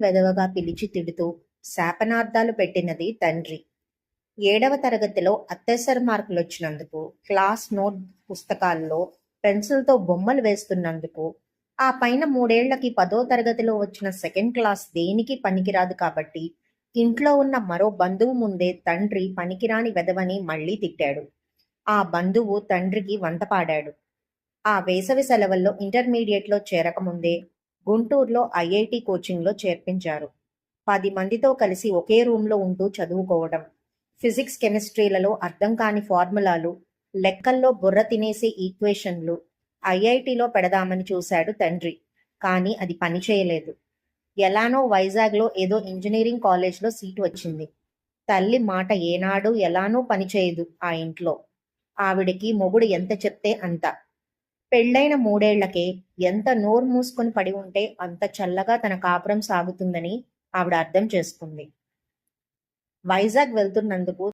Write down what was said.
వెదవగా పిలిచి తిడుతూ శాపనార్థాలు పెట్టినది తండ్రి. ఏడవ తరగతిలో అత్యవసర మార్కులు వచ్చినందుకు క్లాస్ నోట్ పుస్తకాల్లో పెన్సిల్తో బొమ్మలు వేస్తున్నందుకు ఆ పైన మూడేళ్ళకి పదో తరగతిలో వచ్చిన సెకండ్ క్లాస్ దేనికి పనికిరాదు కాబట్టి ఇంట్లో ఉన్న మరో బంధువు ముందే తండ్రి పనికిరాని వెదవని మళ్ళీ తిట్టాడు. ఆ బంధువు తండ్రికి వంత పాడాడు. ఆ వేసవి సెలవుల్లో ఇంటర్మీడియట్లో చేరకముందే గుంటూరులో ఐఐటి కోచింగ్లో చేర్పించారు. పది మందితో కలిసి ఒకే రూమ్లో ఉంటూ చదువుకోవడం ఫిజిక్స్ కెమిస్ట్రీలలో అర్థం కాని ఫార్ములాలు లెక్కల్లో బుర్ర తినేసే ఈక్వేషన్లు ఐఐటిలో పెడదామని చూశాడు తండ్రి. కానీ అది పని చేయలేదు. ఎలానో వైజాగ్లో ఏదో ఇంజనీరింగ్ కాలేజ్లో సీటు వచ్చింది. తల్లి మాట ఏనాడు ఎలానూ పనిచేయదు ఆ ఇంట్లో. ఆవిడకి మొగుడు ఎంత చెప్తే అంత. పెళ్ళైన మూడేళ్ళకే ఎంత నోరు మూసుకొని పడి ఉంటే అంత చల్లగా తన కాపురం సాగుతుందని ఆవిడ అర్థం చేసుకుంది. వైజాగ్ వెళ్తున్నందుకు